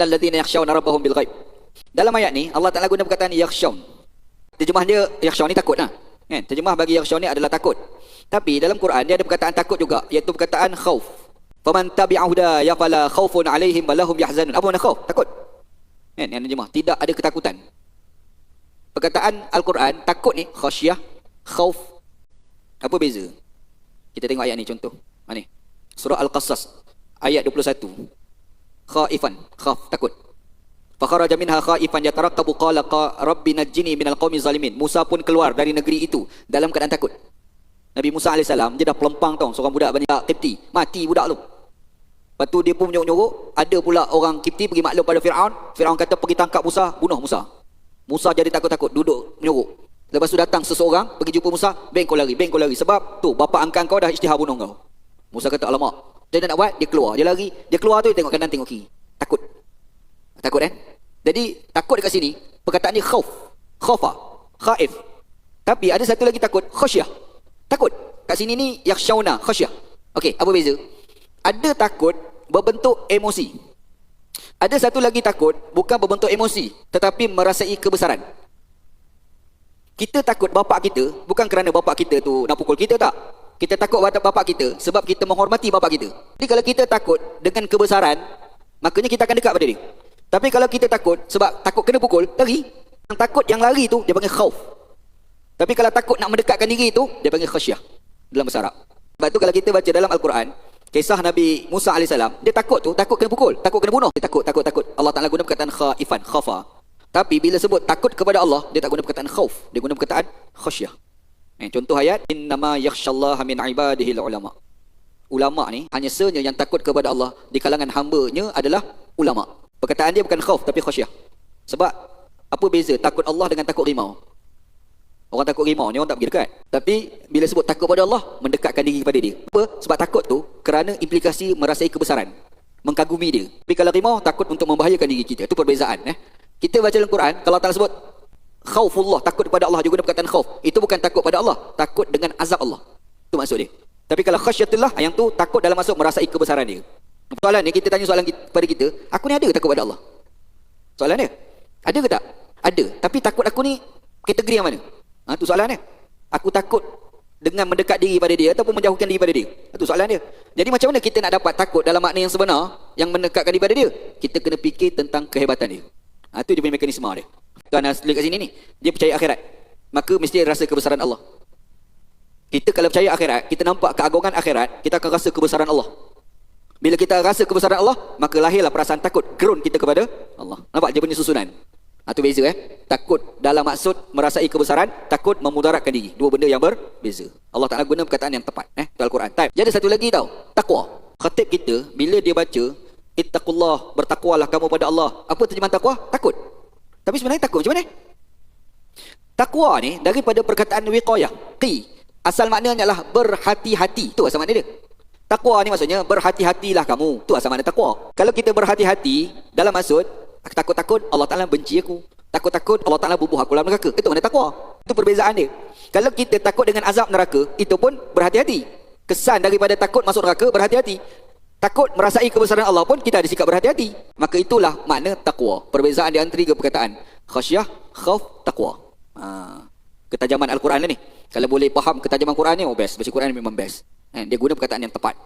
innal ladzina yakhshawna rabbahum bil ghaib. Dalam ayat ni Allah Taala guna perkataan yakhshawn. Terjemah dia yakhshawn ni takut lah. Kan? Terjemah bagi yakhshawn ni adalah takut. Tapi dalam Quran dia ada perkataan takut juga iaitu perkataan khauf. Faman tabi'a huda ya fala khaufun alaihim wa lahum yahzanun. Apa makna khauf? Takut. Kan? Yang terjemah tidak ada ketakutan. Perkataan Al-Quran takut ni khasyah, khauf. Apa beza? Kita tengok ayat ni contoh. Ha ni. Surah Al-Qasas ayat 21. Khaifan, khauf, takut. Fakharaja minha khaifan yatarakkabu qala qa rabbi najjini minal qaumi zalimin. Musa pun keluar dari negeri itu dalam keadaan takut. Nabi Musa AS dia dah pelempang tau seorang budak banyak Kipti. Mati budak tu. Lepas tu dia pun menyuruh-nyuruh. Ada pula orang Kipti pergi maklum pada Fir'aun. Fir'aun kata pergi tangkap Musa, bunuh Musa. Musa jadi takut-takut, duduk menyuruh. Lepas tu datang seseorang, pergi jumpa Musa, beng kau lari, beng kau lari. Sebab tu, bapa angkat kau dah isytihar bunuh kau. Musa kata, alamak. Dia nak buat, dia keluar. Dia lari, dia keluar tu, dia tengok kanan, tengok kiri. Takut. Takut kan? Jadi, takut dekat sini, perkataan ni khauf. Khaufa. Khaif. Tapi ada satu lagi takut, khasyah. Takut. Kat sini ni, yakhshawna, khasyah. Okey, apa beza? Ada takut berbentuk emosi. Ada satu lagi takut bukan berbentuk emosi tetapi merasai kebesaran. Kita takut bapak kita bukan kerana bapak kita tu nak pukul kita tak. Kita takut pada bapak kita sebab kita menghormati bapak kita. Jadi kalau kita takut dengan kebesaran, makanya kita akan dekat pada dia. Tapi kalau kita takut sebab takut kena pukul, lari. Yang takut yang lari tu dia panggil khauf. Tapi kalau takut nak mendekatkan diri tu dia panggil khasyah dalam bahasa Arab. Sebab tu kalau kita baca dalam Al-Quran, Kisah Nabi Musa AS, dia takut tu, takut kena pukul, takut kena bunuh. Dia takut, takut, takut. Allah Ta'ala guna perkataan khaifan, khafa. Tapi bila sebut takut kepada Allah, dia tak guna perkataan khauf. Dia guna perkataan khasyah. Eh, contoh ayat, Innama yakhshallaha min ibadihil ulama. Ulama ni, hanya senya yang takut kepada Allah di kalangan hambanya adalah ulama. Perkataan dia bukan khauf, tapi khasyah. Sebab, apa beza takut Allah dengan takut rimau? Orang takut rimau ni orang tak pergi dekat. Tapi bila sebut takut pada Allah, mendekatkan diri kepada dia. Apa? Sebab takut tu kerana implikasi merasai kebesaran. Mengkagumi dia. Tapi kalau rimau, takut untuk membahayakan diri kita. Itu perbezaan. Eh? Kita baca dalam Quran, kalau Allah sebut khaufullah, takut kepada Allah, juga guna perkataan khauf. Itu bukan takut pada Allah, takut dengan azab Allah. Itu maksud dia. Tapi kalau khasyatullah, yang tu takut dalam masuk merasai kebesaran dia. Soalan ni, kita tanya soalan kepada kita, aku ni ada ke takut pada Allah? Soalan dia. Ada ke tak? Ada. Tapi takut aku ni kategori yang mana? Ha, tu soalan dia. Aku takut dengan mendekat diri pada dia ataupun menjauhkan diri pada dia. Itu soalan dia. Jadi macam mana kita nak dapat takut dalam makna yang sebenar yang mendekatkan diri pada dia? Kita kena fikir tentang kehebatan dia. Ha, itu dia punya mekanisme dia. Tuan asli kat sini ni, dia percaya akhirat. Maka mesti rasa kebesaran Allah. Kita kalau percaya akhirat, kita nampak keagungan akhirat, kita akan rasa kebesaran Allah. Bila kita rasa kebesaran Allah, maka lahirlah perasaan takut, gerun kita kepada Allah. Nampak dia punya susunan. Itu ha, beza eh. Takut dalam maksud merasai kebesaran, takut memudaratkan diri. Dua benda yang berbeza. Allah Taala guna perkataan yang tepat eh dalam Quran. Type. Jadi satu lagi tau, takwa. Khatib kita bila dia baca ittaqullah, bertakwalah kamu pada Allah. Apa terjemahan takwa? Takut. Tapi sebenarnya takut macam mana? Takwa ni daripada perkataan wiqayah. Qi. Asal maknanya adalah berhati-hati. Itu asal makna dia. Takwa ni maksudnya berhati-hatilah kamu. Itu asal makna takwa. Kalau kita berhati-hati dalam maksud takut-takut Allah Ta'ala benci aku. Takut-takut Allah Ta'ala bubuh aku dalam neraka. Itu mana takwa. Itu perbezaan dia. Kalau kita takut dengan azab neraka, itu pun berhati-hati. Kesan daripada takut masuk neraka, berhati-hati. Takut merasai kebesaran Allah pun, kita ada sikap berhati-hati. Maka itulah makna takwa. Perbezaan di antara tiga perkataan. Khasyah, khauf, takwa. Ha. Ketajaman Al-Quran ni. Kalau boleh faham ketajaman Quran ni, oh best. Baca Quran ni memang best. Eh, dia guna perkataan yang tepat.